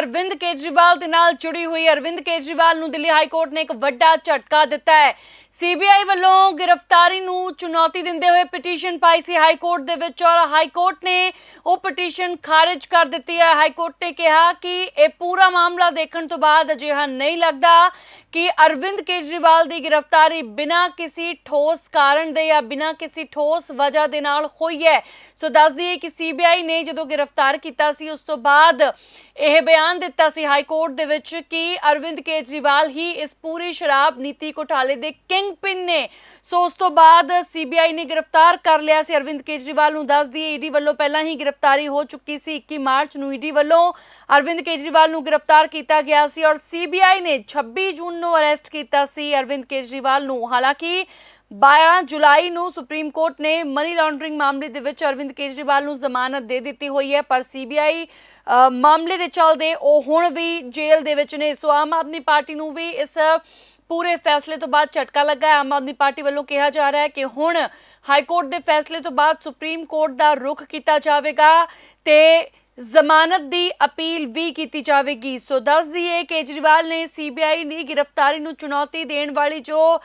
ਅਰਵਿੰਦ ਕੇਜਰੀਵਾਲ ਦੇ ਨਾਲ ਜੁੜੀ ਹੋਈ ਅਰਵਿੰਦ ਕੇਜਰੀਵਾਲ ਨੂੰ ਦਿੱਲੀ ਹਾਈ ਕੋਰਟ ਨੇ ਇੱਕ ਵੱਡਾ ਝਟਕਾ ਦਿੱਤਾ ਹੈ। ਸੀਬੀਆਈ ਵੱਲੋਂ ਗ੍ਰਿਫਤਾਰੀ ਨੂੰ ਚੁਣੌਤੀ ਦਿੰਦੇ ਹੋਏ ਪਟੀਸ਼ਨ ਪਾਈ ਸੀ ਹਾਈ ਕੋਰਟ ਦੇ ਵਿੱਚ ਔਰ ਹਾਈ ਕੋਰਟ ਨੇ ਉਹ ਪਟੀਸ਼ਨ ਖਾਰਜ ਕਰ ਦਿੱਤੀ ਹੈ। ਹਾਈ ਕੋਰਟ ਨੇ ਕਿਹਾ ਕਿ ਇਹ ਪੂਰਾ ਮਾਮਲਾ ਦੇਖਣ ਤੋਂ ਬਾਅਦ ਅਜਿਹਾ ਨਹੀਂ ਲੱਗਦਾ ਕਿ ਅਰਵਿੰਦ ਕੇਜਰੀਵਾਲ ਦੀ ਗ੍ਰਿਫਤਾਰੀ ਬਿਨਾਂ ਕਿਸੇ ਠੋਸ ਕਾਰਨ ਦੇ ਜਾਂ ਬਿਨਾਂ ਕਿਸੇ ਠੋਸ ਵਜ੍ਹਾ ਦੇ ਨਾਲ ਹੋਈ ਹੈ। ਸੋ ਦੱਸ ਦਈਏ ਕਿ ਸੀਬੀਆਈ ਨੇ ਜਦੋਂ ਗ੍ਰਿਫਤਾਰ ਕੀਤਾ ਸੀ, ਉਸ ਤੋਂ ਬਾਅਦ ਇਹ ਬਿਆਨ ਦਿੱਤਾ ਸੀ ਹਾਈ ਕੋਰਟ ਦੇ ਵਿੱਚ ਕਿ ਅਰਵਿੰਦ ਕੇਜਰੀਵਾਲ ਹੀ ਇਸ ਪੂਰੀ ਸ਼ਰਾਬ ਨੀਤੀ ਘੁਟਾਲੇ ਦੇ ਕਿੰਗ ਪਿਨ ਨੇ। ਸੋ ਉਸ ਤੋਂ ਬਾਅਦ ਸੀਬੀਆਈ ਨੇ ਗ੍ਰਿਫਤਾਰ ਕਰ ਲਿਆ ਸੀ। ਅਰਵਿੰਦ ਕੇਜਰੀਵਾਲ ਨੂੰ ਦੱਸ ਦਈਏ ਈਡੀ ਵੱਲੋਂ ਪਹਿਲਾਂ ਹੀ ਗ੍ਰਿਫਤਾਰੀ ਹੋ ਚੁੱਕੀ ਸੀ। 21 ਮਾਰਚ ਨੂੰ ਈਡੀ ਵੱਲੋਂ ਅਰਵਿੰਦ ਕੇਜਰੀਵਾਲ ਨੂੰ ਗ੍ਰਿਫਤਾਰ ਕੀਤਾ ਗਿਆ ਸੀ ਔਰ ਸੀਬੀਆਈ ਨੇ 26 ਜੂਨ ਨੂੰ ਅਰੈਸਟ ਕੀਤਾ ਸੀ ਅਰਵਿੰਦ ਕੇਜਰੀਵਾਲ ਨੂੰ। ਹਾਲਾਂਕਿ 12 ਜੁਲਾਈ ਨੂੰ ਸੁਪਰੀਮ ਕੋਰਟ ਨੇ ਮਨੀ ਲਾਂਡਰਿੰਗ ਮਾਮਲੇ ਦੇ ਵਿੱਚ ਅਰਵਿੰਦ ਕੇਜਰੀਵਾਲ ਨੂੰ ਜ਼ਮਾਨਤ ਦੇ ਦਿੱਤੀ ਹੋਈ ਹੈ, ਪਰ ਸੀਬੀਆਈ ਮਾਮਲੇ ਦੇ ਚੱਲਦੇ ਉਹ ਹੁਣ ਵੀ ਜੇਲ੍ਹ ਦੇ ਵਿੱਚ ਨੇ। ਸੋ ਆਮ ਆਦਮੀ ਪਾਰਟੀ ਨੂੰ ਵੀ ਇਸ ਪੂਰੇ ਫੈਸਲੇ ਤੋਂ ਬਾਅਦ ਝਟਕਾ ਲੱਗਾ ਆਮ ਆਦਮੀ ਪਾਰਟੀ ਵੱਲੋਂ ਕਿਹਾ ਜਾ ਰਿਹਾ ਹੈ ਕਿ ਹੁਣ ਹਾਈ ਕੋਰਟ ਦੇ ਫੈਸਲੇ ਤੋਂ ਬਾਅਦ ਸੁਪਰੀਮ ਕੋਰਟ ਦਾ ਰੁਖ ਕੀਤਾ ਜਾਵੇਗਾ ਤੇ ਜ਼ਮਾਨਤ ਦੀ ਅਪੀਲ ਵੀ ਕੀਤੀ ਜਾਵੇਗੀ। ਸੋ ਦੱਸ ਦਈਏ, ਕੇਜਰੀਵਾਲ ਨੇ ਸੀਬੀਆਈ ਦੀ ਗ੍ਰਿਫਤਾਰੀ ਨੂੰ ਚੁਣੌਤੀ ਦੇਣ ਵਾਲੀ ਜੋ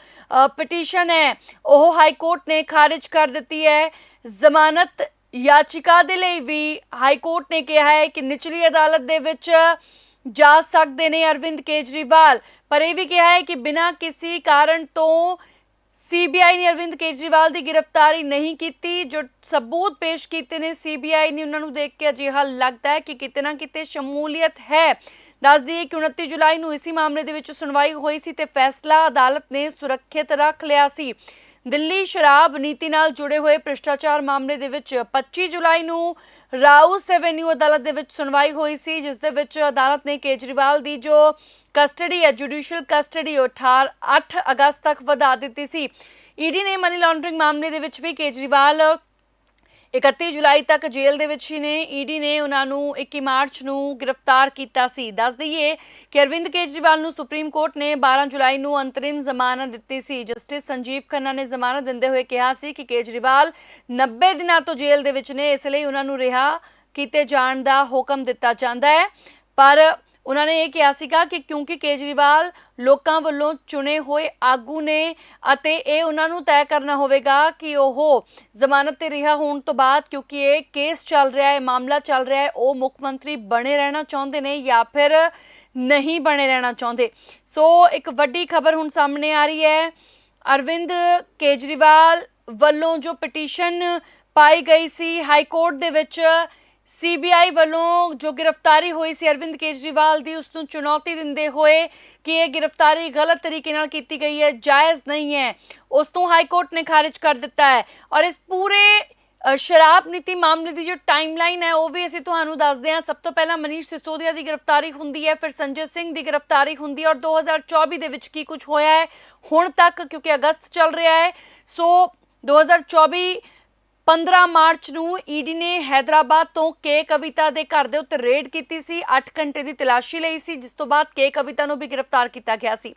ਪਟੀਸ਼ਨ ਹੈ, ਉਹ ਹਾਈ ਕੋਰਟ ਨੇ ਖਾਰਜ ਕਰ ਦਿੱਤੀ ਹੈ। ਜ਼ਮਾਨਤ ਯਾਚਿਕਾ ਦੇ ਲਈ ਵੀ ਹਾਈ ਕੋਰਟ ਨੇ ਕਿਹਾ ਹੈ ਕਿ ਨਿਚਲੀ ਅਦਾਲਤ ਦੇ ਵਿੱਚ ਜਾ ਸਕਦੇ ਨੇ ਅਰਵਿੰਦ ਕੇਜਰੀਵਾਲ। ਪਰ ਇਹ ਵੀ ਕਿਹਾ ਹੈ ਕਿ ਬਿਨਾਂ ਕਿਸੇ ਕਾਰਨ ਤੋਂ ਸੀਬੀਆਈ ਨੇ ਅਰਵਿੰਦ ਕੇਜਰੀਵਾਲ ਦੀ ਗ੍ਰਿਫਤਾਰੀ ਨਹੀਂ ਕੀਤੀ। ਜੋ ਸਬੂਤ ਪੇਸ਼ ਕੀਤੇ ਨੇ ਸੀਬੀਆਈ ਨੇ ਉਹਨਾਂ ਨੂੰ ਦੇਖ ਕੇ ਅਜਿਹਾ ਲੱਗਦਾ ਹੈ ਕਿ ਕਿਤੇ ਨਾ ਕਿਤੇ ਸ਼ਮੂਲੀਅਤ ਹੈ। ਦੱਸ ਦਈਏ ਕਿ 29 ਜੁਲਾਈ ਨੂੰ ਇਸੇ ਮਾਮਲੇ ਦੇ ਵਿੱਚ ਸੁਣਵਾਈ ਹੋਈ ਸੀ ਤੇ ਫੈਸਲਾ ਅਦਾਲਤ ਨੇ ਸੁਰੱਖਿਅਤ ਰੱਖ ਲਿਆ ਸੀ। ਦਿੱਲੀ ਸ਼ਰਾਬ ਨੀਤੀ ਨਾਲ ਜੁੜੇ ਹੋਏ ਭ੍ਰਿਸ਼ਟਾਚਾਰ ਮਾਮਲੇ ਦੇ ਵਿੱਚ 25 ਜੁਲਾਈ ਨੂੰ ਰਾਊਸ ਐਵੇਨਿਊ ਅਦਾਲਤ ਦੇ ਵਿੱਚ ਸੁਣਵਾਈ ਹੋਈ ਸੀ, ਜਿਸ ਦੇ ਵਿੱਚ ਅਦਾਲਤ ਨੇ ਕੇਜਰੀਵਾਲ ਦੀ ਜੋ ਕਸਟਡੀ ਹੈ, ਜੁਡੀਸ਼ੀਅਲ ਕਸਟਡੀ, ਉਹ 18 8 ਅਗਸਤ ਤੱਕ ਵਧਾ ਦਿੱਤੀ ਸੀ। ਈਡੀ ਨੇ ਮਨੀ ਲਾਂਡਰਿੰਗ ਮਾਮਲੇ ਦੇ ਵਿੱਚ ਵੀ ਕੇਜਰੀਵਾਲ 31 ਜੁਲਾਈ ਤੱਕ ਜੇਲ੍ਹ ਦੇ ਵਿੱਚ ਹੀ ਨੇ। ਈਡੀ ਨੇ ਉਹਨਾਂ ਨੂੰ 21 ਮਾਰਚ ਨੂੰ ਗ੍ਰਿਫਤਾਰ ਕੀਤਾ ਸੀ। ਦੱਸ ਦਈਏ ਕਿ ਅਰਵਿੰਦ ਕੇਜਰੀਵਾਲ ਨੂੰ ਸੁਪਰੀਮ ਕੋਰਟ ਨੇ 12 ਜੁਲਾਈ ਨੂੰ ਅੰਤਰਿਮ ਜ਼ਮਾਨਤ ਦਿੱਤੀ ਸੀ। ਜਸਟਿਸ ਸੰਜੀਵ ਖੰਨਾ ਨੇ ਜ਼ਮਾਨਤ ਦਿੰਦੇ ਹੋਏ ਕਿਹਾ ਸੀ ਕਿ ਕੇਜਰੀਵਾਲ 90 ਦਿਨਾਂ ਤੋਂ ਜੇਲ੍ਹ ਦੇ ਵਿੱਚ ਨੇ, ਇਸ ਲਈ ਉਹਨਾਂ ਨੂੰ ਰਿਹਾ ਕੀਤੇ ਜਾਣ ਦਾ ਹੁਕਮ ਦਿੱਤਾ ਜਾਂਦਾ ਹੈ। ਪਰ ਉਹਨਾਂ ਨੇ ਇਹ ਕਿਹਾ ਸੀਗਾ ਕਿ ਕਿਉਂਕਿ ਕੇਜਰੀਵਾਲ ਲੋਕਾਂ ਵੱਲੋਂ ਚੁਣੇ ਹੋਏ ਆਗੂ ਨੇ ਅਤੇ ਇਹ ਉਹਨਾਂ ਨੂੰ ਤੈਅ ਕਰਨਾ ਹੋਵੇਗਾ ਕਿ ਉਹ ਜ਼ਮਾਨਤ ਤੇ ਰਿਹਾ ਹੋਣ ਤੋਂ ਬਾਅਦ ਕਿਉਂਕਿ ਇਹ ਕੇਸ ਚੱਲ ਰਿਹਾ ਹੈ, ਮਾਮਲਾ ਚੱਲ ਰਿਹਾ ਹੈ, ਉਹ ਮੁੱਖ ਮੰਤਰੀ ਬਣੇ ਰਹਿਣਾ ਚਾਹੁੰਦੇ ਨੇ ਜਾਂ ਫਿਰ ਨਹੀਂ ਬਣੇ ਰਹਿਣਾ ਚਾਹੁੰਦੇ। ਸੋ ਇੱਕ ਵੱਡੀ ਖਬਰ ਹੁਣ ਸਾਹਮਣੇ ਆ ਰਹੀ ਹੈ। ਅਰਵਿੰਦ ਕੇਜਰੀਵਾਲ ਵੱਲੋਂ ਜੋ ਪਟੀਸ਼ਨ ਪਾਈ ਗਈ ਸੀ ਹਾਈ ਕੋਰਟ ਦੇ ਵਿੱਚ ਸੀਬੀਆਈ ਵੱਲੋਂ ਜੋ ਗ੍ਰਿਫਤਾਰੀ ਹੋਈ ਸੀ ਅਰਵਿੰਦ ਕੇਜਰੀਵਾਲ ਦੀ, ਉਸ ਨੂੰ ਚੁਣੌਤੀ ਦਿੰਦੇ ਹੋਏ ਕਿ ਇਹ ਗ੍ਰਿਫਤਾਰੀ ਗਲਤ ਤਰੀਕੇ ਨਾਲ ਕੀਤੀ ਗਈ ਹੈ, ਜਾਇਜ਼ ਨਹੀਂ ਹੈ। ਉਸ ਤੋਂ ਹਾਈ ਕੋਰਟ ਨੇ ਖਾਰਜ ਕਰ ਦਿੱਤਾ ਹੈ। ਔਰ ਇਸ ਪੂਰੇ ਸ਼ਰਾਬ ਨੀਤੀ ਮਾਮਲੇ ਦੀ ਜੋ ਟਾਈਮਲਾਈਨ ਹੈ, ਉਹ ਵੀ ਅਸੀਂ ਤੁਹਾਨੂੰ ਦੱਸਦੇ ਹਾਂ। ਸਭ ਤੋਂ ਪਹਿਲਾਂ ਮਨੀਸ਼ ਸਿਸੋਦੀਆ ਦੀ ਗ੍ਰਿਫਤਾਰੀ ਹੁੰਦੀ ਹੈ, ਫਿਰ ਸੰਜੇ ਸਿੰਘ ਦੀ ਗ੍ਰਿਫਤਾਰੀ ਹੁੰਦੀ ਹੈ। ਔਰ 2024 ਦੇ ਵਿੱਚ ਕੀ ਕੁਝ ਹੋਇਆ ਹੈ, ਹੁਣ ਤੱਕ ਕਿਉਂਕਿ ਅਗਸਤ ਚੱਲ ਰਿਹਾ ਹੈ। ਸੋ 2024 15 ਮਾਰਚ ਨੂੰ ਈਡੀ ਨੇ ਹైదరాబాద్ ਤੋਂ ਕੇ ਕਵਿਤਾ ਦੇ ਘਰ ਦੇ ਉੱਤੇ ਰੇਡ ਕੀਤੀ ਸੀ 8 ਘੰਟੇ ਦੀ ਤਲਾਸ਼ੀ ਲਈ ਸੀ, ਜਿਸ ਤੋਂ ਬਾਅਦ ਕੇ ਕਵਿਤਾ ਨੂੰ ਵੀ ਗ੍ਰਿਫਤਾਰ ਕੀਤਾ ਗਿਆ ਸੀ।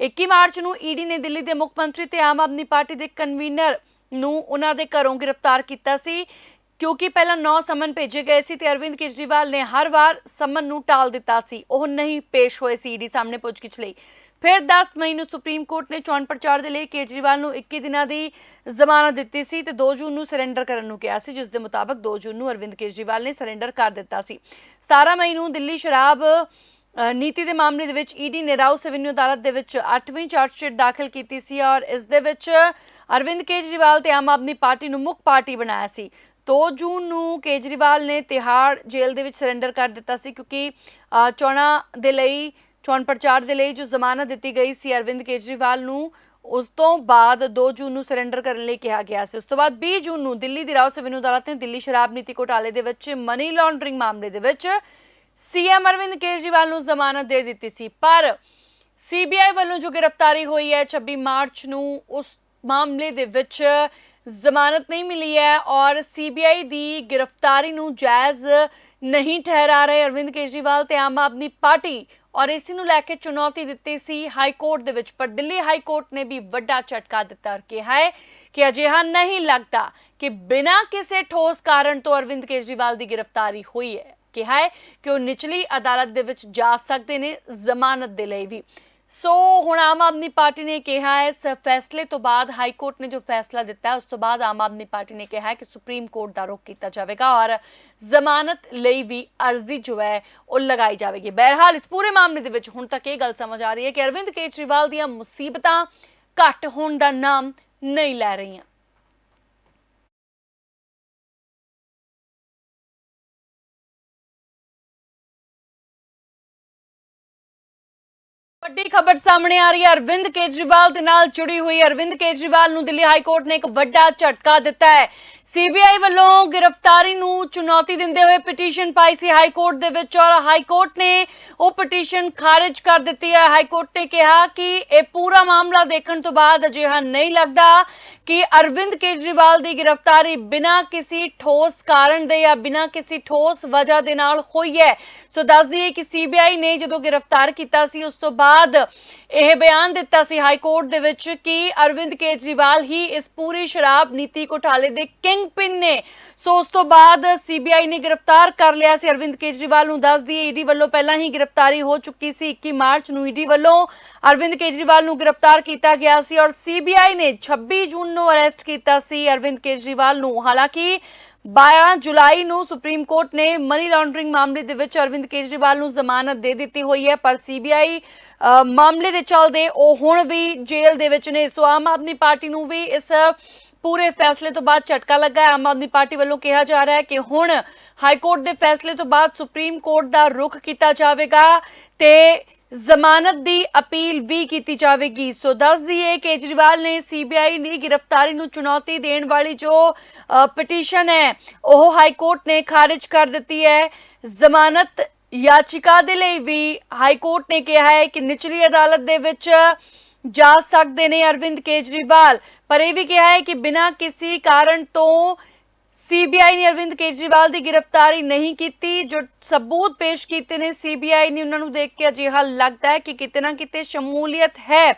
21 ਮਾਰਚ ਨੂੰ ਈਡੀ ਨੇ ਦਿੱਲੀ ਦੇ ਮੁੱਖ ਮੰਤਰੀ ਤੇ ਆਮ ਆਦਮੀ ਪਾਰਟੀ ਦੇ ਕਨਵੀਨਰ ਨੂੰ ਉਹਨਾਂ ਦੇ ਘਰੋਂ ਗ੍ਰਿਫਤਾਰ ਕੀਤਾ ਸੀ, ਕਿਉਂਕਿ ਪਹਿਲਾਂ 9 ਸਮਨ ਭੇਜੇ ਗਏ ਸੀ ਤੇ ਅਰਵਿੰਦ ਕੇਜਰੀਵਾਲ ਨੇ ਹਰ ਵਾਰ ਸਮਨ ਨੂੰ ਟਾਲ ਦਿੱਤਾ ਸੀ। ਉਹ ਨਹੀਂ ਪੇਸ਼ ਹੋਏ ਸੀ ਈਡੀ ਸਾਹਮਣੇ ਪੁੱਛਗਿੱਛ ਲਈ। ਫਿਰ 10 ਮਈ ਨੂੰ ਸੁਪਰੀਮ ਕੋਰਟ ਨੇ ਚੋਣ ਪ੍ਰਚਾਰ ਦੇ ਲਈ ਕੇਜਰੀਵਾਲ ਨੂੰ 21 ਦਿਨਾਂ ਦੀ ਜ਼ਮਾਨਤ ਦਿੱਤੀ ਸੀ ਤੇ 2 ਜੂਨ ਨੂੰ ਸਰੈਂਡਰ ਕਰਨ ਨੂੰ ਕਿਹਾ ਸੀ ਜਿਸ ਦੇ ਮੁਤਾਬਕ 2 ਜੂਨ ਨੂੰ ਅਰਵਿੰਦ ਕੇਜਰੀਵਾਲ ਨੇ ਸਰੈਂਡਰ ਕਰ ਦਿੱਤਾ ਸੀ। 17 ਮਈ ਨੂੰ ਦਿੱਲੀ ਸ਼ਰਾਬ ਨੀਤੀ ਦੇ ਮਾਮਲੇ ਦੇ ਵਿੱਚ ਈਡੀ ਨੇ ਰਾਉਸ ਐਵੇਨਿਊ ਅਦਾਲਤ ਦੇ ਵਿੱਚ 8ਵੀਂ ਚਾਰਜਸ਼ੀਟ ਦਾਖਲ ਕੀਤੀ ਸੀ ਔਰ ਇਸ ਦੇ ਵਿੱਚ ਅਰਵਿੰਦ ਕੇਜਰੀਵਾਲ ਤੇ ਆਮ ਆਦਮੀ ਪਾਰਟੀ ਨੂੰ ਮੁੱਖ ਪਾਰਟੀ ਬਣਾਇਆ ਸੀ। 2 ਜੂਨ ਨੂੰ ਕੇਜਰੀਵਾਲ ਨੇ ਤਿਹਾੜ ਜੇਲ੍ਹ ਦੇ ਵਿੱਚ ਸਰੈਂਡਰ ਕਰ ਦਿੱਤਾ ਸੀ ਕਿਉਂਕਿ ਅ, ਚੋਣਾਂ ਦੇ ਲਈ ਚੋਣ ਪ੍ਰਚਾਰ ਦੇ ਲਈ ਜੋ ਜ਼ਮਾਨਤ ਦਿੱਤੀ ਗਈ ਸੀ ਅਰਵਿੰਦ ਕੇਜਰੀਵਾਲ ਨੂੰ, ਉਸ ਤੋਂ ਬਾਅਦ 2 ਜੂਨ ਨੂੰ ਸਰੈਂਡਰ ਕਰਨ ਲਈ ਕਿਹਾ ਗਿਆ ਸੀ। ਉਸ ਤੋਂ ਬਾਅਦ 20 ਜੂਨ ਨੂੰ ਦਿੱਲੀ ਦੀ ਰਾਓ ਐਵੇਨਿਊ ਅਦਾਲਤ ਨੇ ਦਿੱਲੀ ਸ਼ਰਾਬ ਨੀਤੀ ਘੋਟਾਲੇ ਦੇ ਵਿੱਚ ਮਨੀ ਲਾਂਡਰਿੰਗ ਮਾਮਲੇ ਦੇ ਵਿੱਚ ਸੀਐਮ ਅਰਵਿੰਦ ਕੇਜਰੀਵਾਲ ਨੂੰ ਜ਼ਮਾਨਤ ਦੇ ਦਿੱਤੀ ਸੀ। ਪਰ ਸੀਬੀਆਈ ਵੱਲੋਂ ਜੋ ਗ੍ਰਿਫਤਾਰੀ ਹੋਈ ਹੈ 26 ਮਾਰਚ ਨੂੰ, ਉਸ ਮਾਮਲੇ ਦੇ ਵਿੱਚ ਜ਼ਮਾਨਤ ਨਹੀਂ ਮਿਲੀ ਹੈ ਔਰ ਸੀਬੀਆਈ ਦੀ ਗ੍ਰਿਫਤਾਰੀ ਨੂੰ ਜਾਇਜ਼ ਨਹੀਂ ਠਹਿਰਾ ਰਹੇ ਅਰਵਿੰਦ ਕੇਜਰੀਵਾਲ ਤੇ ਆਮ ਆਦਮੀ ਪਾਰਟੀ ਔਰ ਇਸੇ ਨੂੰ ਲੈ ਕੇ ਚੁਣੌਤੀ ਦਿੱਤੀ ਸੀ ਹਾਈ ਕੋਰਟ ਦੇ ਵਿੱਚ, ਪਰ ਦਿੱਲੀ ਹਾਈ ਕੋਰਟ ਨੇ ਵੀ ਵੱਡਾ ਝਟਕਾ ਦਿੱਤਾ ਔਰ ਕਿਹਾ ਹੈ ਕਿ ਅਜਿਹਾ ਨਹੀਂ ਲੱਗਦਾ ਕਿ ਬਿਨਾਂ ਕਿਸੇ ਠੋਸ ਕਾਰਨ ਤੋਂ ਅਰਵਿੰਦ ਕੇਜਰੀਵਾਲ ਦੀ ਗ੍ਰਿਫਤਾਰੀ ਹੋਈ ਹੈ। ਕਿਹਾ ਹੈ ਕਿ ਉਹ ਨਿਚਲੀ ਅਦਾਲਤ ਦੇ ਵਿੱਚ ਜਾ ਸਕਦੇ ਨੇ ਜ਼ਮਾਨਤ ਦੇ ਲਈ ਵੀ। ਸੋ ਹੁਣ ਆਮ ਆਦਮੀ ਪਾਰਟੀ ਨੇ ਕਿਹਾ ਹੈ, ਇਸ ਫੈਸਲੇ ਤੋਂ ਬਾਅਦ ਹਾਈ ਕੋਰਟ ਨੇ ਜੋ ਫੈਸਲਾ ਦਿੱਤਾ, ਉਸ ਤੋਂ ਬਾਅਦ ਆਮ ਆਦਮੀ ਪਾਰਟੀ ਨੇ ਕਿਹਾ ਹੈ ਕਿ ਸੁਪਰੀਮ ਕੋਰਟ ਦਾ ਰੁਖ ਕੀਤਾ ਜਾਵੇਗਾ ਔਰ ਜ਼ਮਾਨਤ ਲਈ ਵੀ ਅਰਜ਼ੀ ਜੋ ਹੈ ਉਹ ਲਗਾਈ ਜਾਵੇਗੀ। ਬਹਰਹਾਲ ਇਸ ਪੂਰੇ ਮਾਮਲੇ ਦੇ ਵਿੱਚ ਹੁਣ ਤੱਕ ਇਹ ਗੱਲ ਸਮਝ ਆ ਰਹੀ ਹੈ ਕਿ ਅਰਵਿੰਦ ਕੇਜਰੀਵਾਲ ਦੀਆਂ ਮੁਸੀਬਤਾਂ ਘੱਟ ਹੋਣ ਦਾ ਨਾਮ ਨਹੀਂ ਲੈ ਰਹੀਆਂ। ਵੱਡੀ ਖਬਰ ਸਾਹਮਣੇ ਆ ਰਹੀ ਹੈ। ਅਰਵਿੰਦ ਕੇਜਰੀਵਾਲ ਦੇ ਨਾਲ ਜੁੜੀ ਹੋਈ ਅਰਵਿੰਦ ਕੇਜਰੀਵਾਲ ਨੂੰ ਦਿੱਲੀ ਹਾਈ ਕੋਰਟ ਨੇ ਇੱਕ ਵੱਡਾ ਝਟਕਾ ਦਿੱਤਾ ਹੈ ਸੀਬੀਆਈ ਵੱਲੋਂ ਗ੍ਰਿਫਤਾਰੀ ਨੂੰ ਚੁਣੌਤੀ ਦਿੰਦੇ ਹੋਏ ਪਟੀਸ਼ਨ ਪਾਈ ਸੀ ਹਾਈ ਕੋਰਟ ਦੇ ਵਿੱਚ ਔਰ ਹਾਈ ਕੋਰਟ ਨੇ ਉਹ ਪਟੀਸ਼ਨ ਖਾਰਜ ਕਰ ਦਿੱਤੀ ਹੈ। ਹਾਈ ਕੋਰਟ ਨੇ ਕਿਹਾ ਕਿ ਇਹ ਪੂਰਾ ਮਾਮਲਾ ਦੇਖਣ ਤੋਂ ਬਾਅਦ ਅਜਿਹਾ ਨਹੀਂ ਲੱਗਦਾ ਕਿ ਅਰਵਿੰਦ ਕੇਜਰੀਵਾਲ ਦੀ ਗ੍ਰਿਫਤਾਰੀ ਬਿਨਾਂ ਕਿਸੇ ਠੋਸ ਕਾਰਨ ਦੇ ਜਾਂ ਬਿਨਾਂ ਕਿਸੇ ਠੋਸ ਵਜ੍ਹਾ ਦੇ ਨਾਲ ਹੋਈ ਹੈ। ਸੋ ਦੱਸ ਦਈਏ ਕਿ ਸੀਬੀਆਈ ਨੇ ਜਦੋਂ ਗ੍ਰਿਫਤਾਰ ਕੀਤਾ ਸੀ, ਉਸ ਤੋਂ ਬਾਅਦ ਇਹ ਬਿਆਨ ਦਿੱਤਾ ਸੀ ਹਾਈ ਕੋਰਟ ਦੇ ਵਿੱਚ ਕਿ ਅਰਵਿੰਦ ਕੇਜਰੀਵਾਲ ਹੀ ਇਸ ਪੂਰੀ ਸ਼ਰਾਬ ਨੀਤੀ ਘੁਟਾਲੇ ਦੇ ਕਿੰਗ ਪਿਨ। ਨੇ ਸੋ ਉਸ ਤੋਂ ਬਾਅਦ ਸੀਬੀਆਈ ਨੇ ਗ੍ਰਿਫਤਾਰ ਕਰ ਲਿਆ ਸੀ। ਅਰਵਿੰਦ ਕੇਜਰੀਵਾਲ ਨੂੰ ਦੱਸ ਦਈਏ ਈਡੀ ਵੱਲੋਂ ਪਹਿਲਾਂ ਹੀ ਗ੍ਰਿਫਤਾਰੀ ਹੋ ਚੁੱਕੀ ਸੀ। 21 ਮਾਰਚ ਨੂੰ ਈਡੀ ਵੱਲੋਂ ਅਰਵਿੰਦ ਕੇਜਰੀਵਾਲ ਨੂੰ ਗ੍ਰਿਫਤਾਰ ਕੀਤਾ ਗਿਆ ਸੀ ਔਰ ਸੀਬੀਆਈ ਨੇ 26 ਜੂਨ ਨੂੰ ਅਰੈਸਟ ਕੀਤਾ ਸੀ ਅਰਵਿੰਦ ਕੇਜਰੀਵਾਲ ਨੂੰ। ਹਾਲਾਂਕਿ 12 ਜੁਲਾਈ ਨੂੰ ਸੁਪਰੀਮ ਕੋਰਟ ਨੇ ਮਨੀ ਲਾਂਡਰਿੰਗ ਮਾਮਲੇ ਦੇ ਵਿੱਚ ਅਰਵਿੰਦ ਕੇਜਰੀਵਾਲ ਨੂੰ ਜ਼ਮਾਨਤ ਦੇ ਦਿੱਤੀ ਹੋਈ ਹੈ, ਪਰ ਸੀਬੀਆਈ ਮਾਮਲੇ ਦੇ ਚੱਲਦੇ ਉਹ ਹੁਣ ਵੀ ਜੇਲ੍ਹ ਦੇ ਵਿੱਚ ਨੇ। ਸੋ ਆਮ ਆਦਮੀ ਪਾਰਟੀ ਨੂੰ ਵੀ ਇਸ ਪੂਰੇ ਫੈਸਲੇ ਤੋਂ ਬਾਅਦ ਝਟਕਾ ਲੱਗਾ। ਆਮ ਆਦਮੀ ਪਾਰਟੀ ਵੱਲੋਂ ਕਿਹਾ ਜਾ ਰਿਹਾ ਹੈ ਕਿ ਹੁਣ ਹਾਈ ਕੋਰਟ ਦੇ ਫੈਸਲੇ ਤੋਂ ਬਾਅਦ ਸੁਪਰੀਮ ਕੋਰਟ ਦਾ ਰੁਖ ਕੀਤਾ ਜਾਵੇਗਾ ਤੇ ਜ਼ਮਾਨਤ ਦੀ ਅਪੀਲ ਵੀ ਕੀਤੀ ਜਾਵੇਗੀ। ਸੋ ਦੱਸ ਦਈਏ ਕੇਜਰੀਵਾਲ ਨੇ ਸੀਬੀਆਈ ਦੀ ਗ੍ਰਿਫਤਾਰੀ ਨੂੰ ਚੁਣੌਤੀ ਦੇਣ ਵਾਲੀ ਜੋ ਪਟੀਸ਼ਨ ਹੈ, ਉਹ ਹਾਈ ਕੋਰਟ ਨੇ ਖਾਰਜ ਕਰ ਦਿੱਤੀ ਹੈ। ਜ਼ਮਾਨਤ ਯਾਚਿਕਾ ਦੇ ਲਈ ਵੀ ਹਾਈ ਕੋਰਟ ਨੇ ਕਿਹਾ ਹੈ ਕਿ ਨਿਚਲੀ ਅਦਾਲਤ ਦੇ ਵਿੱਚ ਜਾ ਸਕਦੇ ਨੇ ਅਰਵਿੰਦ ਕੇਜਰੀਵਾਲ। ਪਰ ਇਹ ਵੀ ਕਿਹਾ ਹੈ ਕਿ ਬਿਨਾਂ ਕਿਸੇ ਕਾਰਨ ਤੋਂ ਸੀਬੀਆਈ ਨੇ ਅਰਵਿੰਦ ਕੇਜਰੀਵਾਲ ਦੀ ਗ੍ਰਿਫਤਾਰੀ ਨਹੀਂ ਕੀਤੀ। ਜੋ ਸਬੂਤ ਪੇਸ਼ ਕੀਤੇ ਨੇ ਸੀਬੀਆਈ ਨੇ ਉਹਨਾਂ ਨੂੰ ਦੇਖ ਕੇ ਅਜਿਹਾ ਲੱਗਦਾ ਹੈ ਕਿ ਕਿਤੇ ਨਾ ਕਿਤੇ ਸ਼ਮੂਲੀਅਤ ਹੈ।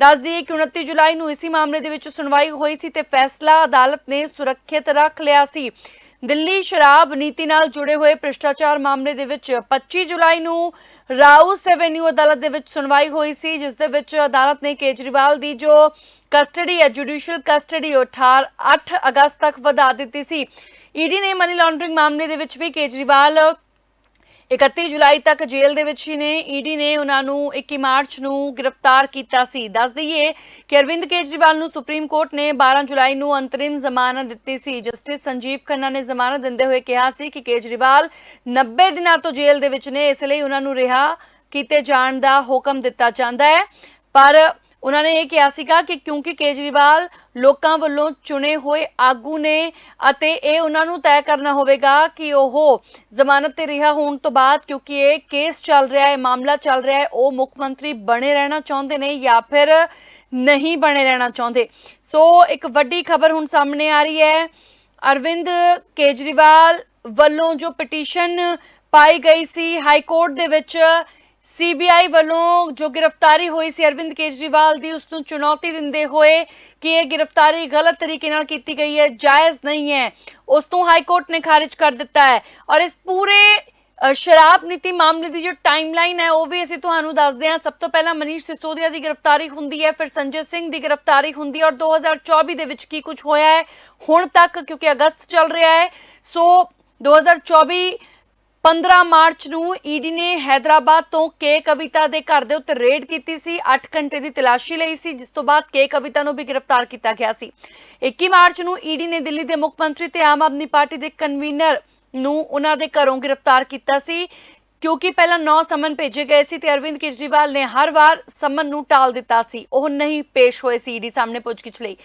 ਦੱਸ ਦਈਏ ਕਿ 29 ਜੁਲਾਈ ਨੂੰ ਇਸੇ ਮਾਮਲੇ ਦੇ ਵਿੱਚ ਸੁਣਵਾਈ ਹੋਈ ਸੀ ਤੇ ਫੈਸਲਾ ਅਦਾਲਤ ਨੇ ਸੁਰੱਖਿਅਤ ਰੱਖ ਲਿਆ ਸੀ। ਦਿੱਲੀ ਸ਼ਰਾਬ ਨੀਤੀ ਨਾਲ ਜੁੜੇ ਹੋਏ ਭ੍ਰਿਸ਼ਟਾਚਾਰ ਮਾਮਲੇ ਦੇ ਵਿੱਚ 25 ਜੁਲਾਈ ਨੂੰ ਰਾਉਸ ਐਵੇਨਿਊ ਅਦਾਲਤ ਦੇ ਵਿੱਚ ਸੁਣਵਾਈ ਹੋਈ ਸੀ, ਜਿਸ ਦੇ ਵਿੱਚ ਅਦਾਲਤ ਨੇ ਕੇਜਰੀਵਾਲ ਦੀ ਜੋ ਕਸਟਡੀ ਹੈ, ਜੁਡੀਸ਼ੀਅਲ ਕਸਟਡੀ, ਉਹ 18 8 ਅਗਸਤ ਤੱਕ ਵਧਾ ਦਿੱਤੀ ਸੀ। ਈਡੀ ਨੇ ਮਨੀ ਲਾਂਡਰਿੰਗ ਮਾਮਲੇ ਦੇ ਵਿੱਚ ਵੀ ਕੇਜਰੀਵਾਲ 31 ਜੁਲਾਈ ਤੱਕ ਜੇਲ੍ਹ ਦੇ ਵਿੱਚ ਹੀ ਨੇ। ਈਡੀ ਨੇ ਉਹਨਾਂ ਨੂੰ 21 ਮਾਰਚ ਨੂੰ ਗ੍ਰਿਫਤਾਰ ਕੀਤਾ ਸੀ। ਦੱਸ ਦਈਏ ਕਿ ਅਰਵਿੰਦ ਕੇਜਰੀਵਾਲ ਨੂੰ ਸੁਪਰੀਮ ਕੋਰਟ ਨੇ 12 ਜੁਲਾਈ ਨੂੰ ਅੰਤਰਿਮ ਜ਼ਮਾਨਤ ਦਿੱਤੀ ਸੀ। ਜਸਟਿਸ ਸੰਜੀਵ ਖੰਨਾ ਨੇ ਜ਼ਮਾਨਤ ਦਿੰਦੇ ਹੋਏ ਕਿਹਾ ਸੀ ਕਿ ਕੇਜਰੀਵਾਲ 90 ਦਿਨਾਂ ਤੋਂ ਜੇਲ੍ਹ ਦੇ ਵਿੱਚ ਨੇ। ਇਸ ਲਈ ਉਹਨਾਂ ਨੂੰ ਰਿਹਾ ਕੀਤੇ ਜਾਣ ਦਾ ਹੁਕਮ ਦਿੱਤਾ ਜਾਂਦਾ ਹੈ। ਪਰ ਉਹਨਾਂ ਨੇ ਇਹ ਕਿਹਾ ਸੀਗਾ ਕਿ ਕਿਉਂਕਿ ਕੇਜਰੀਵਾਲ ਲੋਕਾਂ ਵੱਲੋਂ ਚੁਣੇ ਹੋਏ ਆਗੂ ਨੇ ਅਤੇ ਇਹ ਉਹਨਾਂ ਨੂੰ ਤੈਅ ਕਰਨਾ ਹੋਵੇਗਾ ਕਿ ਉਹ ਜ਼ਮਾਨਤ ਤੇ ਰਿਹਾ ਹੋਣ ਤੋਂ ਬਾਅਦ ਕਿਉਂਕਿ ਇਹ ਕੇਸ ਚੱਲ ਰਿਹਾ ਹੈ, ਮਾਮਲਾ ਚੱਲ ਰਿਹਾ ਹੈ, ਉਹ ਮੁੱਖ ਮੰਤਰੀ ਬਣੇ ਰਹਿਣਾ ਚਾਹੁੰਦੇ ਨੇ ਜਾਂ ਫਿਰ ਨਹੀਂ ਬਣੇ ਰਹਿਣਾ ਚਾਹੁੰਦੇ। ਸੋ ਇੱਕ ਵੱਡੀ ਖਬਰ ਹੁਣ ਸਾਹਮਣੇ ਆ ਰਹੀ ਹੈ। ਅਰਵਿੰਦ ਕੇਜਰੀਵਾਲ ਵੱਲੋਂ ਜੋ ਪਟੀਸ਼ਨ ਪਾਈ ਗਈ ਸੀ ਹਾਈ ਕੋਰਟ ਦੇ ਵਿੱਚ ਸੀਬੀਆਈ ਵੱਲੋਂ ਜੋ ਗ੍ਰਿਫਤਾਰੀ ਹੋਈ ਸੀ ਅਰਵਿੰਦ ਕੇਜਰੀਵਾਲ ਦੀ, ਉਸ ਨੂੰ ਚੁਣੌਤੀ ਦਿੰਦੇ ਹੋਏ ਕਿ ਇਹ ਗ੍ਰਿਫਤਾਰੀ ਗਲਤ ਤਰੀਕੇ ਨਾਲ ਕੀਤੀ ਗਈ ਹੈ, ਜਾਇਜ਼ ਨਹੀਂ ਹੈ। ਉਸ ਤੋਂ ਹਾਈ ਕੋਰਟ ਨੇ ਖਾਰਿਜ ਕਰ ਦਿੱਤਾ ਹੈ। ਔਰ ਇਸ ਪੂਰੇ ਸ਼ਰਾਬ ਨੀਤੀ ਮਾਮਲੇ ਦੀ ਜੋ ਟਾਈਮਲਾਈਨ ਹੈ, ਉਹ ਵੀ ਅਸੀਂ ਤੁਹਾਨੂੰ ਦੱਸਦੇ ਹਾਂ। ਸਭ ਤੋਂ ਪਹਿਲਾਂ ਮਨੀਸ਼ ਸਿਸੋਦੀਆ ਦੀ ਗ੍ਰਿਫਤਾਰੀ ਹੁੰਦੀ ਹੈ, ਫਿਰ ਸੰਜੇ ਸਿੰਘ ਦੀ ਗ੍ਰਿਫਤਾਰੀ ਹੁੰਦੀ ਹੈ ਔਰ 2024 ਦੇ ਵਿੱਚ ਕੀ ਕੁਝ ਹੋਇਆ ਹੈ, ਹੁਣ ਤੱਕ ਕਿਉਂਕਿ ਅਗਸਤ ਚੱਲ ਰਿਹਾ ਹੈ। ਸੋ 2024 15 ਮਾਰਚ ਨੂੰ ਈਡੀ ਨੇ ਹైదరాబాద్ ਤੋਂ ਕੇ ਕਵਿਤਾ ਦੇ ਘਰ ਦੇ ਉੱਤੇ ਰੇਡ ਕੀਤੀ ਸੀ 8 ਘੰਟੇ ਦੀ ਤਲਾਸ਼ੀ ਲਈ ਸੀ, ਜਿਸ ਤੋਂ ਬਾਅਦ ਕੇ ਕਵਿਤਾ ਨੂੰ ਵੀ ਗ੍ਰਿਫਤਾਰ ਕੀਤਾ ਗਿਆ ਸੀ। 21 ਮਾਰਚ ਨੂੰ ਈਡੀ ਨੇ ਦਿੱਲੀ ਦੇ ਮੁੱਖ ਮੰਤਰੀ ਤੇ ਆਮ ਆਦਮੀ ਪਾਰਟੀ ਦੇ ਕਨਵੀਨਰ ਨੂੰ ਉਹਨਾਂ ਦੇ ਘਰੋਂ ਗ੍ਰਿਫਤਾਰ ਕੀਤਾ ਸੀ। ਕਿਉਂਕਿ ਪਹਿਲਾਂ 9 ਸਮਨ ਭੇਜੇ ਗਏ ਸੀ ਤੇ ਅਰਵਿੰਦ ਕੇਜਰੀਵਾਲ ਨੇ ਹਰ ਵਾਰ ਸਮਨ ਨੂੰ ਟਾਲ ਦਿੱਤਾ ਸੀ। ਉਹ ਨਹੀਂ ਪੇਸ਼ ਹੋਏ ਸੀ ਈਡੀ ਸਾਹਮਣੇ ਪੁੱਛਗਿੱਛ ਲਈ।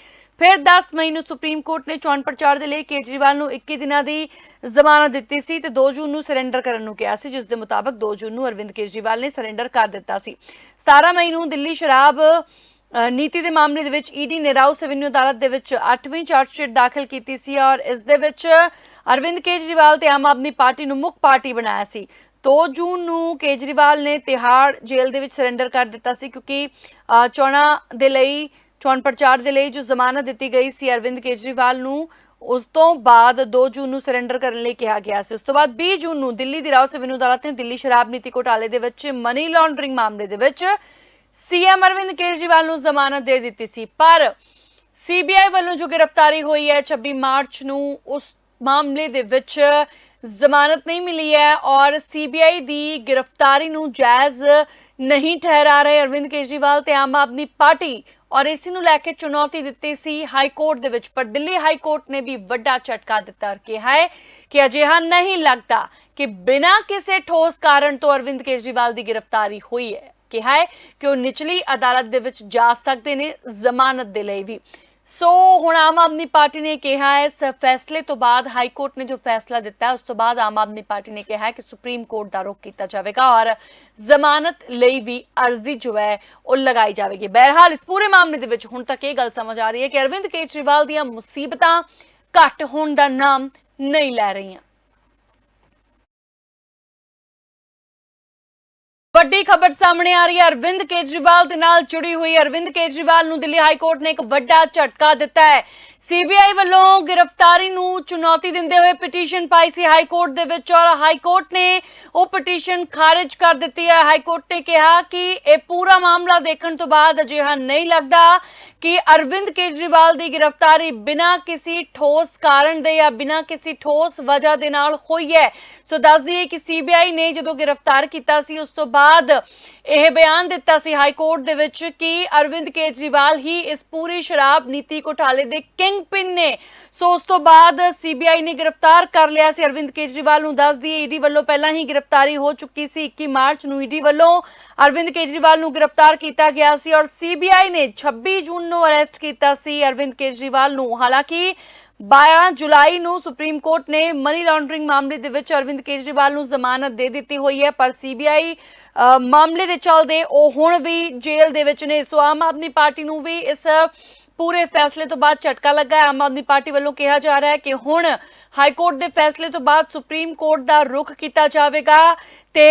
ਫਿਰ 10 ਮਈ ਨੂੰ ਸੁਪਰੀਮ ਕੋਰਟ ਨੇ ਚੋਣ ਪ੍ਰਚਾਰ ਦੇ ਲਈ ਕੇਜਰੀਵਾਲ ਨੂੰ 21 ਦਿਨਾਂ ਦੀ ਜ਼ਮਾਨਤ ਦਿੱਤੀ ਸੀ ਤੇ 2 ਜੂਨ ਨੂੰ ਸਰੈਂਡਰ ਕਰਨ ਨੂੰ ਕਿਹਾ ਸੀ, ਜਿਸ ਦੇ ਮੁਤਾਬਕ 2 ਜੂਨ ਨੂੰ ਅਰਵਿੰਦ ਕੇਜਰੀਵਾਲ ਨੇ ਸਰੈਂਡਰ ਕਰ ਦਿੱਤਾ ਸੀ। 17 ਮਈ ਨੂੰ ਦਿੱਲੀ ਸ਼ਰਾਬ ਨੀਤੀ ਦੇ ਮਾਮਲੇ ਦੇ ਵਿੱਚ ਈਡੀ ਨੇ ਰਾਉਸ ਐਵੇਨਿਊ ਅਦਾਲਤ ਦੇ ਵਿੱਚ 8ਵੀਂ ਚਾਰਜਸ਼ੀਟ ਦਾਖਲ ਕੀਤੀ ਸੀ ਔਰ ਇਸ ਦੇ ਵਿੱਚ ਅਰਵਿੰਦ ਕੇਜਰੀਵਾਲ ਤੇ ਆਮ ਆਦਮੀ ਪਾਰਟੀ ਨੂੰ ਮੁੱਖ ਪਾਰਟੀ ਬਣਾਇਆ ਸੀ। 2 ਜੂਨ ਨੂੰ ਕੇਜਰੀਵਾਲ ਨੇ ਤਿਹਾੜ ਜੇਲ੍ਹ ਦੇ ਵਿੱਚ ਸਰੈਂਡਰ ਕਰ ਦਿੱਤਾ ਸੀ ਕਿਉਂਕਿ ਚੋਣਾਂ ਦੇ ਲਈ ਚੋਣ ਪ੍ਰਚਾਰ ਦੇ ਲਈ ਜੋ ਜ਼ਮਾਨਤ ਦਿੱਤੀ ਗਈ ਸੀ ਅਰਵਿੰਦ ਕੇਜਰੀਵਾਲ ਨੂੰ, ਉਸ ਤੋਂ ਬਾਅਦ 2 ਜੂਨ ਨੂੰ ਸਰੈਂਡਰ ਕਰਨ ਲਈ ਕਿਹਾ ਗਿਆ ਸੀ। ਉਸ ਤੋਂ ਬਾਅਦ 20 ਜੂਨ ਨੂੰ ਦਿੱਲੀ ਦੀ ਰਾਓ ਸੈਵਨਿਊ ਅਦਾਲਤ ਨੇ ਦਿੱਲੀ ਸ਼ਰਾਬ ਨੀਤੀ ਘੋਟਾਲੇ ਦੇ ਵਿੱਚ ਮਨੀ ਲਾਂਡਰਿੰਗ ਮਾਮਲੇ ਦੇ ਵਿੱਚ ਸੀਐਮ ਅਰਵਿੰਦ ਕੇਜਰੀਵਾਲ ਨੂੰ ਜ਼ਮਾਨਤ ਦੇ ਦਿੱਤੀ ਸੀ। ਪਰ ਸੀਬੀਆਈ ਵੱਲੋਂ ਜੋ ਗ੍ਰਿਫਤਾਰੀ ਹੋਈ ਹੈ 26 ਮਾਰਚ ਨੂੰ, ਉਸ ਮਾਮਲੇ ਦੇ ਵਿੱਚ ਜ਼ਮਾਨਤ ਨਹੀਂ ਮਿਲੀ ਹੈ ਔਰ ਸੀਬੀਆਈ ਦੀ ਗ੍ਰਿਫਤਾਰੀ ਨੂੰ ਜਾਇਜ਼ ਨਹੀਂ ਠਹਿਰਾ ਰਹੇ ਅਰਵਿੰਦ ਕੇਜਰੀਵਾਲ ਤੇ ਆਮ ਆਦਮੀ ਪਾਰਟੀ ਔਰ ਇਸੇ ਨੂੰ ਲੈ ਕੇ ਚੁਣੌਤੀ ਦਿੱਤੀ ਸੀ ਹਾਈ ਕੋਰਟ ਦੇ ਵਿੱਚ, ਪਰ ਦਿੱਲੀ ਹਾਈ ਕੋਰਟ ਨੇ ਵੀ ਵੱਡਾ ਝਟਕਾ ਦਿੱਤਾ ਔਰ ਕਿਹਾ ਹੈ ਕਿ ਅਜਿਹਾ ਨਹੀਂ ਲੱਗਦਾ ਕਿ ਬਿਨਾਂ ਕਿਸੇ ਠੋਸ ਕਾਰਨ ਤੋਂ ਅਰਵਿੰਦ ਕੇਜਰੀਵਾਲ ਦੀ ਗ੍ਰਿਫਤਾਰੀ ਹੋਈ ਹੈ। ਕਿਹਾ ਹੈ ਕਿ ਉਹ ਨਿਚਲੀ ਅਦਾਲਤ ਦੇ ਵਿੱਚ ਜਾ ਸਕਦੇ ਨੇ ਜ਼ਮਾਨਤ ਦੇ ਲਈ ਵੀ। ਸੋ ਹੁਣ ਆਮ ਆਦਮੀ ਪਾਰਟੀ ਨੇ ਕਿਹਾ ਇਸ ਫੈਸਲੇ ਤੋਂ ਬਾਅਦ ਹਾਈ ਕੋਰਟ ਨੇ ਜੋ ਫੈਸਲਾ ਦਿੱਤਾ ਉਸ ਤੋਂ ਬਾਅਦ ਆਮ ਆਦਮੀ ਪਾਰਟੀ ਨੇ ਕਿਹਾ ਕਿ ਸੁਪਰੀਮ ਕੋਰਟ ਦਾ ਰੁਖ ਕੀਤਾ ਜਾਵੇਗਾ ਔਰ ਜ਼ਮਾਨਤ ਲਈ ਵੀ ਅਰਜ਼ੀ ਜੋ ਹੈ, ਉਹ ਲਗਾਈ ਜਾਵੇਗੀ। ਬਹਰਹਾਲ, ਇਸ ਪੂਰੇ ਮਾਮਲੇ ਦੇ ਵਿੱਚ ਹੁਣ ਤੱਕ ਇਹ ਗੱਲ ਸਮਝ ਆ ਰਹੀ ਹੈ ਕਿ ਅਰਵਿੰਦ ਕੇਜਰੀਵਾਲ ਦੀਆਂ ਮੁਸੀਬਤਾਂ ਘੱਟ ਹੋਣ ਦਾ ਨਾਮ ਨਹੀਂ ਲੈ ਰਹੀਆਂ। ਵੱਡੀ ਖਬਰ ਸਾਹਮਣੇ ਆ ਰਹੀ ਹੈ। ਅਰਵਿੰਦ ਕੇਜਰੀਵਾਲ ਦੇ ਨਾਲ ਜੁੜੀ ਹੋਈ ਅਰਵਿੰਦ ਕੇਜਰੀਵਾਲ ਨੂੰ ਦਿੱਲੀ ਹਾਈ ਕੋਰਟ ਨੇ ਇੱਕ ਵੱਡਾ ਝਟਕਾ ਦਿੱਤਾ ਹੈ। ਸੀਬੀਆਈ ਵੱਲੋਂ ਗ੍ਰਿਫਤਾਰੀ ਨੂੰ ਚੁਣੌਤੀ ਦਿੰਦੇ ਹੋਏ ਪਟੀਸ਼ਨ ਪਾਈ ਸੀ ਹਾਈ ਕੋਰਟ ਦੇ ਵਿੱਚ ਔਰ ਹਾਈ ਕੋਰਟ ਨੇ ਉਹ ਪਟੀਸ਼ਨ ਖਾਰਜ ਕਰ ਦਿੱਤੀ ਹੈ। ਹਾਈ ਕੋਰਟ ਨੇ ਕਿਹਾ ਕਿ ਇਹ ਪੂਰਾ ਮਾਮਲਾ ਦੇਖਣ ਤੋਂ ਬਾਅਦ ਅਜਿਹਾ ਨਹੀਂ ਲੱਗਦਾ ਕਿ ਅਰਵਿੰਦ ਕੇਜਰੀਵਾਲ ਦੀ ਗ੍ਰਿਫਤਾਰੀ ਬਿਨਾਂ ਕਿਸੇ ਠੋਸ ਕਾਰਨ ਦੇ ਜਾਂ ਬਿਨਾਂ ਕਿਸੇ ਠੋਸ ਵਜ੍ਹਾ ਦੇ ਨਾਲ ਹੋਈ ਹੈ। ਸੋ ਦੱਸ ਦਈਏ ਕਿ ਸੀਬੀਆਈ ਨੇ ਜਦੋਂ ਗ੍ਰਿਫਤਾਰ ਕੀਤਾ ਸੀ, ਉਸ ਤੋਂ ਬਾਅਦ ਇਹ ਬਿਆਨ ਦਿੱਤਾ ਸੀ ਹਾਈ ਕੋਰਟ ਦੇ ਵਿੱਚ ਕਿ ਅਰਵਿੰਦ ਕੇਜਰੀਵਾਲ ਹੀ ਇਸ ਪੂਰੀ ਸ਼ਰਾਬ ਨੀਤੀ ਘੋਟਾਲੇ ਦੇ ਕਿੰਗ ਪਿਨ ਨੇ। ਸੋ ਉਸ ਤੋਂ ਬਾਅਦ ਸੀਬੀਆਈ ਨੇ ਗ੍ਰਿਫਤਾਰ ਕਰ ਲਿਆ ਸੀ। ਅਰਵਿੰਦ ਕੇਜਰੀਵਾਲ ਨੂੰ ਦੱਸ ਦਈਏ, ਈਡੀ ਵੱਲੋਂ ਪਹਿਲਾਂ ਹੀ ਗ੍ਰਿਫਤਾਰੀ ਹੋ ਚੁੱਕੀ ਸੀ। 21 ਮਾਰਚ ਨੂੰ ਈਡੀ ਵੱਲੋਂ ਅਰਵਿੰਦ ਕੇਜਰੀਵਾਲ ਨੂੰ ਗ੍ਰਿਫਤਾਰ ਕੀਤਾ ਗਿਆ ਸੀ ਔਰ ਸੀਬੀਆਈ ਨੇ 26 ਜੂਨ ਨੂੰ ਅਰੈਸਟ ਕੀਤਾ ਸੀ ਅਰਵਿੰਦ ਕੇਜਰੀਵਾਲ ਨੂੰ। ਹਾਲਾਂਕਿ 12 ਜੁਲਾਈ ਨੂੰ ਸੁਪਰੀਮ ਕੋਰਟ ਨੇ ਮਨੀ ਲਾਂਡਰਿੰਗ ਮਾਮਲੇ ਦੇ ਵਿੱਚ ਅਰਵਿੰਦ ਕੇਜਰੀਵਾਲ ਨੂੰ ਜ਼ਮਾਨਤ ਦੇ ਦਿੱਤੀ ਹੋਈ ਹੈ, ਪਰ ਸੀਬੀਆਈ ਮਾਮਲੇ ਦੇ ਚੱਲਦੇ ਉਹ ਹੁਣ ਵੀ ਜੇਲ੍ਹ ਦੇ ਵਿੱਚ ਨੇ। ਸੋ ਆਮ ਆਦਮੀ ਪਾਰਟੀ ਨੂੰ ਵੀ ਇਸ ਪੂਰੇ ਫੈਸਲੇ ਤੋਂ ਬਾਅਦ ਝਟਕਾ ਲੱਗਾ ਹੈ। ਆਮ ਆਦਮੀ ਪਾਰਟੀ ਵੱਲੋਂ ਕਿਹਾ ਜਾ ਰਿਹਾ ਹੈ ਕਿ ਹੁਣ ਹਾਈ ਕੋਰਟ ਦੇ ਫੈਸਲੇ ਤੋਂ ਬਾਅਦ ਸੁਪਰੀਮ ਕੋਰਟ ਦਾ ਰੁਖ ਕੀਤਾ ਜਾਵੇਗਾ ਤੇ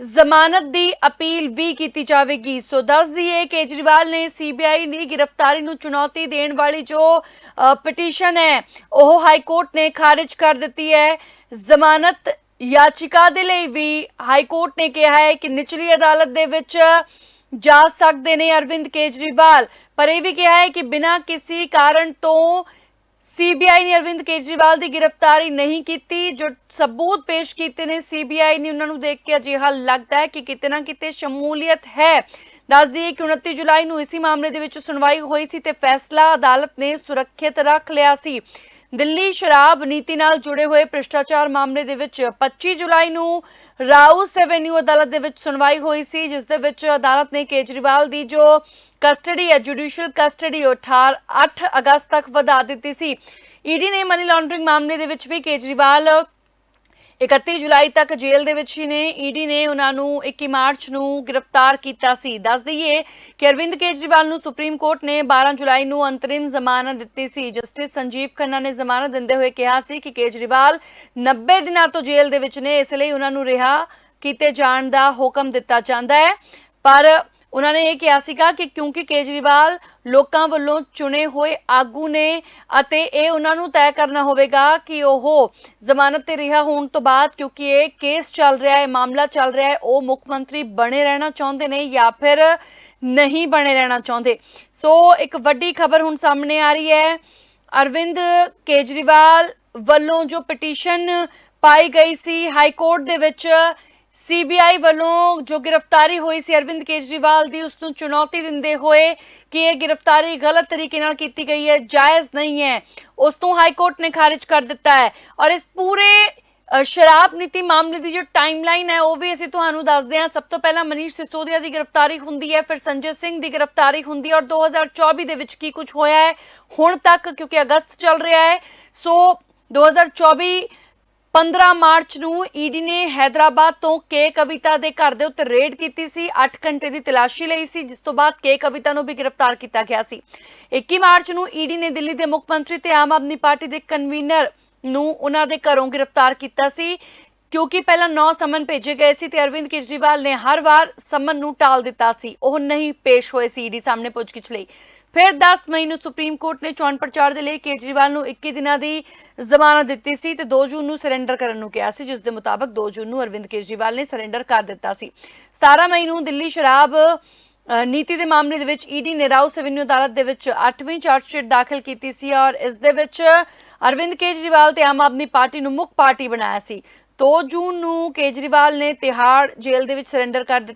ਜ਼ਮਾਨਤ ਦੀ ਅਪੀਲ ਵੀ ਕੀਤੀ ਜਾਵੇਗੀ। ਸੋ ਦੱਸ ਦਈਏ ਕੇਜਰੀਵਾਲ ਨੇ ਸੀਬੀਆਈ ਦੀ ਗ੍ਰਿਫਤਾਰੀ ਨੂੰ ਚੁਣੌਤੀ ਦੇਣ ਵਾਲੀ ਜੋ ਪਟੀਸ਼ਨ ਹੈ, ਉਹ ਹਾਈ ਕੋਰਟ ਨੇ ਖਾਰਜ ਕਰ ਦਿੱਤੀ ਹੈ। ਜ਼ਮਾਨਤ ਯਾਚਿਕਾ ਦੇ ਲਈ ਵੀ ਹਾਈ ਕੋਰਟ ਨੇ ਕਿਹਾ ਹੈ ਕਿ ਨਿਚਲੀ ਅਦਾਲਤ ਦੇ ਵਿੱਚ ਜਾ ਸਕਦੇ ਨੇ ਅਰਵਿੰਦ ਕੇਜਰੀਵਾਲ। ਪਰ ਇਹ ਵੀ ਕਿਹਾ ਹੈ ਕਿ ਬਿਨਾਂ ਕਿਸੇ ਕਾਰਨ ਤੋਂ ਸੀਬੀਆਈ ਨੇ ਅਰਵਿੰਦ ਕੇਜਰੀਵਾਲ ਦੀ ਗ੍ਰਿਫਤਾਰੀ ਨਹੀਂ ਕੀਤੀ। ਜੋ ਸਬੂਤ ਪੇਸ਼ ਕੀਤੇ ਨੇ ਸੀਬੀਆਈ ਨੇ ਉਹਨਾਂ ਨੂੰ ਦੇਖ ਕੇ ਅਜਿਹਾ ਲੱਗਦਾ ਹੈ ਕਿ ਕਿਤੇ ਨਾ ਕਿਤੇ ਸ਼ਮੂਲੀਅਤ ਹੈ। ਦੱਸ ਦਈਏ ਕਿ 29 ਜੁਲਾਈ ਨੂੰ ਇਸੇ ਮਾਮਲੇ ਦੇ ਵਿੱਚ ਸੁਣਵਾਈ ਹੋਈ ਸੀ ਤੇ ਫੈਸਲਾ ਅਦਾਲਤ ਨੇ ਸੁਰੱਖਿਅਤ ਰੱਖ ਲਿਆ ਸੀ। ਦਿੱਲੀ ਸ਼ਰਾਬ ਨੀਤੀ ਨਾਲ ਜੁੜੇ ਹੋਏ ਭ੍ਰਿਸ਼ਟਾਚਾਰ ਮਾਮਲੇ ਦੇ ਵਿੱਚ 25 ਜੁਲਾਈ ਨੂੰ ਰਾਉਸ ਐਵੇਨਿਊ ਅਦਾਲਤ ਦੇ ਵਿੱਚ ਸੁਣਵਾਈ ਹੋਈ ਸੀ, ਜਿਸ ਦੇ ਵਿੱਚ ਅਦਾਲਤ ਨੇ ਕੇਜਰੀਵਾਲ ਦੀ ਜੋ ਕਸਟਡੀ ਹੈ, ਜੁਡੀਸ਼ੀਅਲ ਕਸਟਡੀ, ਉਹ 18 8 ਅਗਸਤ ਤੱਕ ਵਧਾ ਦਿੱਤੀ ਸੀ। ਈਡੀ ਨੇ ਮਨੀ ਲਾਂਡਰਿੰਗ ਮਾਮਲੇ ਦੇ ਵਿੱਚ ਵੀ ਕੇਜਰੀਵਾਲ 31 ਜੁਲਾਈ ਤੱਕ ਜੇਲ੍ਹ ਦੇ ਵਿੱਚ ਹੀ ਨੇ। ਈਡੀ ਨੇ ਉਹਨਾਂ ਨੂੰ 21 ਮਾਰਚ ਨੂੰ ਗ੍ਰਿਫਤਾਰ ਕੀਤਾ ਸੀ। ਦੱਸ ਦਈਏ ਕਿ ਅਰਵਿੰਦ ਕੇਜਰੀਵਾਲ ਨੂੰ ਸੁਪਰੀਮ ਕੋਰਟ ਨੇ 12 ਜੁਲਾਈ ਨੂੰ ਅੰਤਰਿਮ ਜ਼ਮਾਨਤ ਦਿੱਤੀ ਸੀ। ਜਸਟਿਸ ਸੰਜੀਵ ਖੰਨਾ ਨੇ ਜ਼ਮਾਨਤ ਦਿੰਦੇ ਹੋਏ ਕਿਹਾ ਸੀ ਕਿ ਕੇਜਰੀਵਾਲ 90 ਦਿਨਾਂ ਤੋਂ ਜੇਲ੍ਹ ਦੇ ਵਿੱਚ ਨੇ, ਇਸ ਲਈ ਉਹਨਾਂ ਨੂੰ ਰਿਹਾ ਕੀਤੇ ਜਾਣ ਦਾ ਹੁਕਮ ਦਿੱਤਾ ਜਾਂਦਾ ਹੈ। ਪਰ ਉਹਨਾਂ ਨੇ ਇਹ ਕਿਹਾ ਸੀਗਾ ਕਿ ਕਿਉਂਕਿ ਕੇਜਰੀਵਾਲ ਲੋਕਾਂ ਵੱਲੋਂ ਚੁਣੇ ਹੋਏ ਆਗੂ ਨੇ ਅਤੇ ਇਹ ਉਹਨਾਂ ਨੂੰ ਤੈਅ ਕਰਨਾ ਹੋਵੇਗਾ ਕਿ ਉਹ ਜ਼ਮਾਨਤ ਤੇ ਰਿਹਾ ਹੋਣ ਤੋਂ ਬਾਅਦ ਕਿਉਂਕਿ ਇਹ ਕੇਸ ਚੱਲ ਰਿਹਾ ਹੈ ਮਾਮਲਾ ਚੱਲ ਰਿਹਾ ਹੈ, ਉਹ ਮੁੱਖ ਮੰਤਰੀ ਬਣੇ ਰਹਿਣਾ ਚਾਹੁੰਦੇ ਨੇ ਜਾਂ ਫਿਰ ਨਹੀਂ ਬਣੇ ਰਹਿਣਾ ਚਾਹੁੰਦੇ। ਸੋ ਇੱਕ ਵੱਡੀ ਖਬਰ ਹੁਣ ਸਾਹਮਣੇ ਆ ਰਹੀ ਹੈ। ਅਰਵਿੰਦ ਕੇਜਰੀਵਾਲ ਵੱਲੋਂ ਜੋ ਪਟੀਸ਼ਨ ਪਾਈ ਗਈ ਸੀ ਹਾਈ ਕੋਰਟ ਦੇ ਵਿੱਚ ਸੀਬੀਆਈ ਵੱਲੋਂ ਜੋ ਗ੍ਰਿਫਤਾਰੀ ਹੋਈ ਸੀ ਅਰਵਿੰਦ ਕੇਜਰੀਵਾਲ ਦੀ ਉਸ ਨੂੰ ਚੁਣੌਤੀ ਦਿੰਦੇ ਹੋਏ ਕਿ ਇਹ ਗ੍ਰਿਫਤਾਰੀ ਗਲਤ ਤਰੀਕੇ ਨਾਲ ਕੀਤੀ ਗਈ ਹੈ, ਜਾਇਜ਼ ਨਹੀਂ ਹੈ। ਉਸ ਤੋਂ ਹਾਈ ਕੋਰਟ ਨੇ ਖਾਰਜ ਕਰ ਦਿੱਤਾ ਹੈ। ਔਰ ਇਸ ਪੂਰੇ ਸ਼ਰਾਬ ਨੀਤੀ ਮਾਮਲੇ ਦੀ ਜੋ ਟਾਈਮਲਾਈਨ ਹੈ, ਉਹ ਵੀ ਅਸੀਂ ਤੁਹਾਨੂੰ ਦੱਸਦੇ ਹਾਂ। ਸਭ ਤੋਂ ਪਹਿਲਾਂ ਮਨੀਸ਼ ਸਿਸੋਦੀਆ ਦੀ ਗ੍ਰਿਫਤਾਰੀ ਹੁੰਦੀ ਹੈ, ਫਿਰ ਸੰਜੇ ਸਿੰਘ ਦੀ ਗ੍ਰਿਫਤਾਰੀ ਹੁੰਦੀ ਹੈ। ਔਰ 2024 ਦੇ ਵਿੱਚ ਕੀ ਕੁਝ ਹੋਇਆ ਹੈ, ਹੁਣ ਤੱਕ ਕਿਉਂਕਿ ਅਗਸਤ ਚੱਲ ਰਿਹਾ ਹੈ। ਸੋ 2024 15 ਮਾਰਚ ਨੂੰ ਈਡੀ ਨੇ ਹైదరాబాద్ ਤੋਂ ਕੇ ਕਵਿਤਾ ਦੇ ਘਰ ਦੇ ਉੱਤੇ ਰੇਡ ਕੀਤੀ ਸੀ 8 ਘੰਟੇ ਦੀ ਤਲਾਸ਼ੀ ਲਈ ਸੀ, ਜਿਸ ਤੋਂ ਬਾਅਦ ਕੇ ਕਵਿਤਾ ਨੂੰ ਵੀ ਗ੍ਰਿਫਤਾਰ ਕੀਤਾ ਗਿਆ ਸੀ। 21 ਮਾਰਚ ਨੂੰ ਈਡੀ ਨੇ ਦਿੱਲੀ ਦੇ ਮੁੱਖ ਮੰਤਰੀ ਤੇ ਆਮ ਆਦਮੀ ਪਾਰਟੀ ਦੇ ਕਨਵੀਨਰ ਨੂੰ ਉਹਨਾਂ ਦੇ ਘਰੋਂ ਗ੍ਰਿਫਤਾਰ ਕੀਤਾ ਸੀ। ਕਿਉਂਕਿ ਪਹਿਲਾਂ ਨੌ ਸਮਨ ਭੇਜੇ ਗਏ ਸੀ ਤੇ ਅਰਵਿੰਦ ਕੇਜਰੀਵਾਲ ਨੇ ਹਰ ਵਾਰ ਸਮਨ ਨੂੰ ਟਾਲ ਦਿੱਤਾ ਸੀ। ਉਹ ਨਹੀਂ ਪੇਸ਼ ਹੋਏ ਸੀ ਈਡੀ ਸਾਹਮਣੇ ਪੁੱਛਗਿੱਛ ਲਈ। ਫਿਰ 10 ਮਈ ਨੂੰ ਸੁਪਰੀਮ ਕੋਰਟ ਨੇ ਚੋਣ ਪ੍ਰਚਾਰ ਦੇ ਲਈ ਕੇਜਰੀਵਾਲ ਨੂੰ 21 ਦਿਨਾਂ ਦੀ ਜ਼ਮਾਨਤ ਦਿੱਤੀ ਸੀ ਤੇ 2 ਜੂਨ ਨੂੰ ਸਰੈਂਡਰ ਕਰਨ ਨੂੰ ਕਿਹਾ ਸੀ, ਜਿਸ ਦੇ ਮੁਤਾਬਕ 2 ਜੂਨ ਨੂੰ ਅਰਵਿੰਦ ਕੇਜਰੀਵਾਲ ਨੇ ਸਰੈਂਡਰ ਕਰ ਦਿੱਤਾ ਸੀ। 17 ਮਈ ਨੂੰ ਦਿੱਲੀ ਸ਼ਰਾਬ ਨੀਤੀ ਦੇ ਮਾਮਲੇ ਦੇ ਵਿੱਚ ਈਡੀ ਨੇ ਰਾਉਸ ਸੈਵਨਿਊ ਅਦਾਲਤ ਦੇ ਵਿੱਚ 8ਵੀਂ ਚਾਰਜਸ਼ੀਟ ਦਾਖਲ ਕੀਤੀ ਸੀ ਔਰ ਇਸ ਦੇ ਵਿੱਚ ਅਰਵਿੰਦ ਕੇਜਰੀਵਾਲ ਤੇ ਆਮ ਆਦਮੀ ਪਾਰਟੀ ਨੂੰ ਮੁੱਖ ਪਾਰਟੀ ਬਣਾਇਆ ਸੀ। 2 ਜੂਨ ਨੂੰ ਕੇਜਰੀਵਾਲ ਨੇ ਤਿਹਾੜ ਜੇਲ੍ਹ ਦੇ ਵਿੱਚ ਸਰੈਂਡਰ ਕਰ ਦਿੱਤਾ